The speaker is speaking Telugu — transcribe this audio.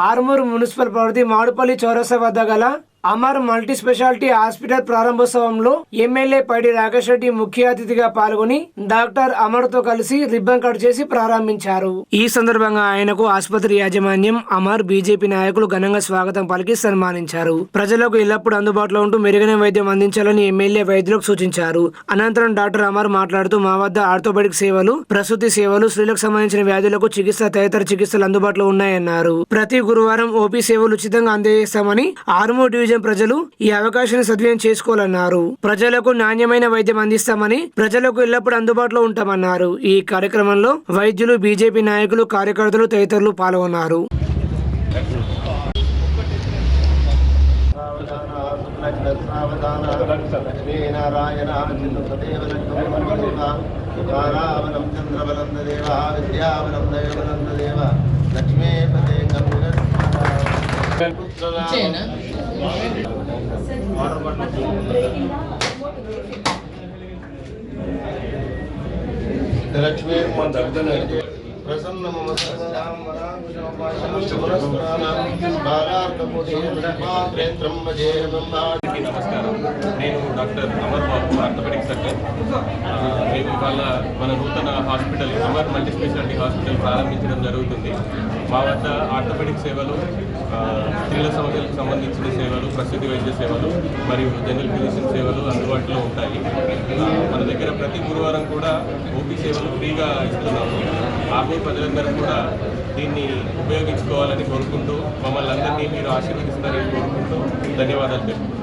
ఆర్మూర్ మున్సిపల్ పరిధి మాడుపల్లి చౌరస వద్ద గల అమర్ మల్టీ స్పెషాలిటీ హాస్పిటల్ ప్రారంభోత్సవంలో ఎమ్మెల్యే పైడి రాకేష్ రెడ్డి ముఖ్య అతిథిగా పాల్గొని డాక్టర్ అమర్తో కలిసి రిబ్బన్ కట్ చేసి ప్రారంభించారు. ఈ సందర్భంగా ఆయనకు ఆసుపత్రి యాజమాన్యం అమర్ బీజేపీ నాయకులు ఘనంగా స్వాగతం పలికి సన్మానించారు. ప్రజలకు ఎల్లప్పుడూ అందుబాటులో ఉంటూ మెరుగైన వైద్యం అందించాలని ఎమ్మెల్యే వైద్యులకు సూచించారు. అనంతరం డాక్టర్ అమర్ మాట్లాడుతూ మా వద్ద ఆర్థోపెడిక్ సేవలు ప్రసూతి సేవలు స్త్రీలకు సంబంధించిన వ్యాధులకు చికిత్స తదితర చికిత్సలు అందుబాటులో ఉన్నాయన్నారు. ప్రతి గురువారం ఓపీ సేవలు ఉచితంగా అందజేస్తామని ఆర్మో డివిజన్ ప్రజలు ఈ అవకాశాన్ని సద్వినియోగం చేసుకోవాలన్నారు ప్రజలకు నాణ్యమైన వైద్యం అందిస్తామని ప్రజలకు ఎల్లప్పుడూ అందుబాటులో ఉంటామన్నారు ఈ కార్యక్రమంలో వైద్యులు బీజేపీ నాయకులు కార్యకర్తలు తదితరులు పాల్గొన్నారు శ్రీనారాయణ చంద్రబలం దేవ విద్యాబలం దేవ లక్ష్మీ ప్రసన్న మమ సర్వదాం వరాంబుజోపాశంపురం భజేహం అందరికీ నమస్కారం. నేను doctor Amar Babu orthopaedic surgeon. ఆ, మేము ఇవాళ మన నూతన hospital Amar multi speciality hospital ప్రారంభించడం జరుగుతుంది. మా వద్ద ఆర్థోపెడిక్ సేవలు స్త్రీల సమస్యలకు సంబంధించిన సేవలు ప్రసిద్ధి వైద్య సేవలు మరియు జనరల్ ఫిజిషియన్ సేవలు అందుబాటులో ఉంటాయి. మన దగ్గర ప్రతి గురువారం కూడా ఓపీ సేవలు ఫ్రీగా ఇస్తున్నాము. ఆర్మూర్ ప్రజలందరూ కూడా దీన్ని ఉపయోగించుకోవాలని కోరుకుంటూ మమ్మల్ని అందరినీ మీరు ఆశీర్వదిస్తారని కోరుకుంటూ ధన్యవాదాలు తెలుపుతున్నాను